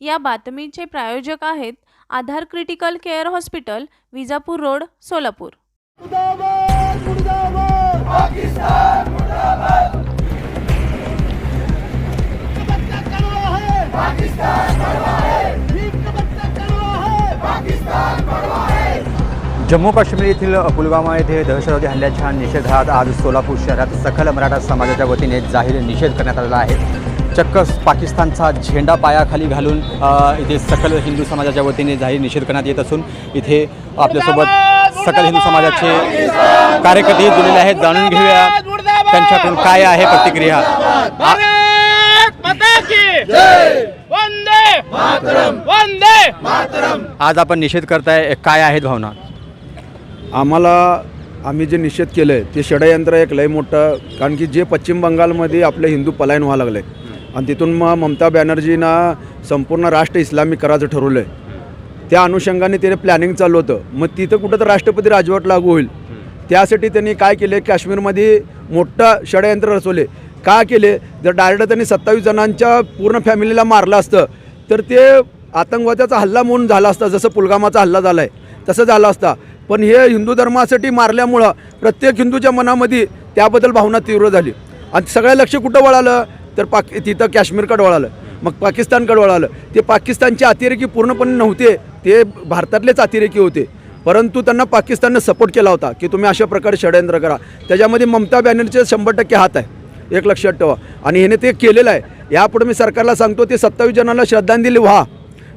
या बातमीचे प्रायोजक आहेत Aadhaar critical care hospital Vijapur road Solapur. Jammu Kashmir येथील पुलवामा येथे दहशतवादी हल्ल्याच्या निषेधात आज सोलापूर शहरात सखल मराठा समाजाच्या वतीने जाहीर निषेध करण्यात आलेला आहे. चक्क पाकिस्तानचा झेंडा पायाखाली घालून इथे सकल हिंदू समाजाच्या वतीने जाहीर निषेध करण्यात येत असून इथे आपल्यासोबत सकल हिंदू समाजाचे कार्यकर्ते जुळलेले आहेत. जाणून घेऊया त्यांच्याकडून काय आहे प्रतिक्रिया. आ- भारत माता की वंदे वंदे आज आपण निषेध करताय काय आहेत भावना? आम्हाला आम्ही जे निषेध केलं आहे ते षडयंत्र एक लय मोठं कारण की जे पश्चिम बंगालमध्ये आपले हिंदू पलायन व्हायला लागले आणि तिथून मग ममता बॅनर्जीना संपूर्ण राष्ट्र इस्लामिक करायचं ठरवलं आहे त्या अनुषंगाने त्याने प्लॅनिंग चालू होतं. मग तिथं कुठं तर राष्ट्रपती राजवट लागू होईल. त्यासाठी त्यांनी काय केले? काश्मीरमध्ये मोठं षडयंत्र रचवले. का केले? जर डायरेक्ट त्यांनी सत्तावीस जणांच्या पूर्ण फॅमिलीला मारलं असतं तर ते आतंकवादाचा हल्ला म्हणून झाला असता जसं पुलगामाचा हल्ला झाला आहे तसं झालं असता. पण हे हिंदू धर्मासाठी मारल्यामुळं प्रत्येक हिंदूच्या मनामध्ये त्याबद्दल भावना तीव्र झाली. आणि सगळं लक्ष कुठं वळालं? तर पाक तिथं काश्मीरकडे वळालं मग पाकिस्तानकडे वळालं ते पाकिस्तानचे अतिरेकी पूर्णपणे नव्हते. ते भारतातलेच अतिरेकी होते. परंतु त्यांना पाकिस्ताननं सपोर्ट केला होता की तुम्ही अशा प्रकारे षडयंत्र करा. त्याच्यामध्ये ममता बॅनर्जीचे शंभर टक्के हात आहे. एक लक्षात ठेवा. आणि ह्याने ते केलेलं आहे. यापुढे मी सरकारला सांगतो ते सत्तावीस जणांना श्रद्धांजली व्हा.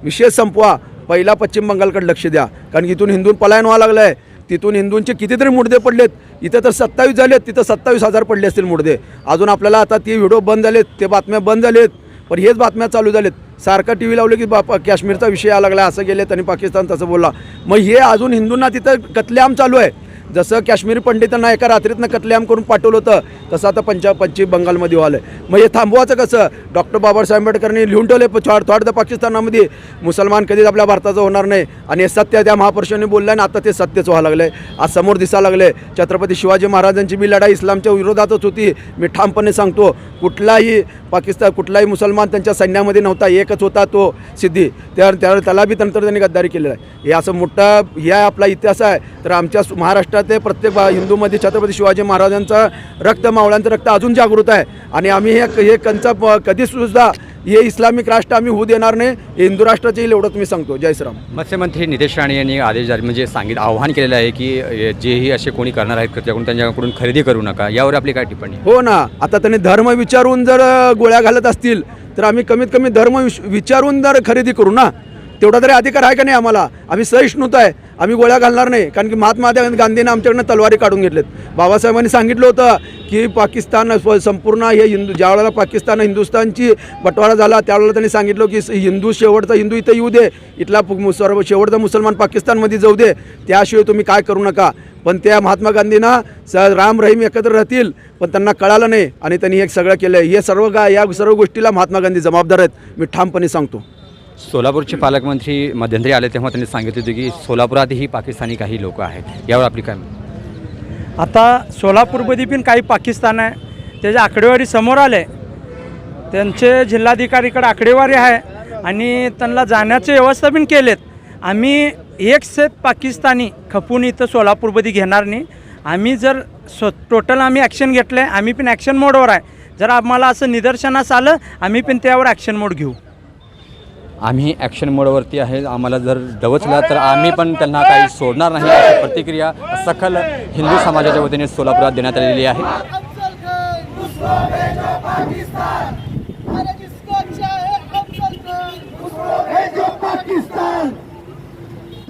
विषय संपवा. पहिला पश्चिम बंगालकडे लक्ष द्या. कारण की इथून हिंदून पलायन व्हावं लागलं आहे तिथून हिंदूंचे कितीतरी मुद्दे पडलेत. इथं तर सत्तावीस झालेत तिथं सत्तावीस हजार पडले असतील मुडदे. अजून आपल्याला आता ते व्हिडिओ बंद झालेत ते बातम्या बंद झालेत पण हेच बातम्या चालू झालेत. सारखा टी व्ही लावले की बाप काश्मीरचा विषय आला लागला असं गेले त्यांनी पाकिस्तान तसं बोलला. मग हे अजून हिंदूंना तिथं कतलेआम चालू आहे. जसं काश्मीरी पंडितांना एका रात्रीतनं कतलेआम करून पाठवलं होतं तसं आता पंजाब पश्चिम बंगालमध्ये व्हालं मग हे थांबवायचं कसं? डॉक्टर बाबासाहेब आंबेडकरांनी लिहून ठेवले थॉड थॉड द पाकिस्तानामध्ये. मुसलमान कधीच आपल्या भारताचं होणार नाही. आणि हे सत्य त्या महापुरुषांनी बोललं आणि आता ते सत्यच व्हायला लागलं आहे आज समोर दिसायला लागले छत्रपती शिवाजी महाराजांची बी लढाई इस्लामच्या विरोधातच होती. मी ठामपणे सांगतो कुठलाही पाकिस्तान कुठलाही मुसलमान त्यांच्या सैन्यामध्ये नव्हता एकच होता तो सिद्धी. त्या त्याला बी नंतर त्यांनी गद्दारी केलेला आहे. हे असं मोठा हे आहे आपला इतिहास आहे. तर आमच्या महाराष्ट्रात हे प्रत्येक हिंदूमध्ये छत्रपती शिवाजी महाराजांचं रक्त मावळ्यांचं रक्त अजून जागृत आहे. आणि आम्ही हे हे कंचा प- कधीच सुद्धा हे इस्लामिक राष्ट्र आम्ही होऊ देणार नाही हिंदू राष्ट्राचे येईल एवढंच मी सांगतो. जय श्रीराम. मत्स्यमंत्री नितेश राणे यांनी आदेश जारी म्हणजे सांगित आव्हान केलेलं आहे की जेही असे कोणी करणार आहेत त्याच्याकडून त्यांच्याकडून खरेदी करू नका. यावर आपली काय टिप्पणी? हो ना. आता त्यांनी धर्म विचारून जर गोळ्या घालत असतील तर आम्ही कमीत कमी धर्म विचारून जर खरेदी करू ना तेवढा तरी अधिकार आहे का नाही आम्हाला? आम्ही सहिष्णुता आहे. आम्ही गोळ्या घालणार नाही. कारण की महात्मा गांधीने आमच्याकडनं तलवारी काढून घेतलेत. बाबासाहेबांनी सांगितलं होतं की पाकिस्तान संपूर्ण हे हिंदू ज्या वेळेला पाकिस्तान हिंदुस्थानची बटवारा झाला त्यावेळेला त्यांनी सांगितलं की हिंदू शेवटचा हिंदू इथं येऊ दे. इथला सर्व शेवटचा मुसलमान पाकिस्तानमध्ये जाऊ दे. त्याशिवाय तुम्ही काय करू नका. पण त्या महात्मा गांधींना स राम रहीम एकत्र राहतील पण त्यांना कळालं नाही. आणि त्यांनी हे सगळं केलं हे सर्व गा या सर्व गोष्टीला महात्मा गांधी जबाबदार आहेत. मी ठामपणे सांगतो. सोलापूरचे पालकमंत्री मध्यंतरी आले तेव्हा त्यांनी सांगितले होते की सोलापुरातही पाकिस्तानी काही लोक आहेत. यावर आपली काय आता सोलापूरमध्ये पण काही पाकिस्तान आहे. त्याच्या आकडेवारी समोर आले त्यांचे जिल्हाधिकारीकडे आकडेवारी आहे आणि त्यांना जाण्याचे व्यवस्था पण केलेत. आम्ही एक सेत पाकिस्तानी खपून इथं सोलापूरमध्ये घेणार नाही. आम्ही जर स्व टोटल आम्ही ॲक्शन घेतलं आहे आम्ही पण ॲक्शन मोडवर आहे. जर आम्हाला असं निदर्शनास आलं आम्ही पण त्यावर ॲक्शन मोड घेऊ. आम्ही ॲक्शन मोडवरती आहे. आम्हाला जर डवचला तर आम्ही पण त्यांना काही सोडणार नाही अशी प्रतिक्रिया सखल हिंदू समाजाच्या वतीने सोलापुरात देण्यात आलेली आहे.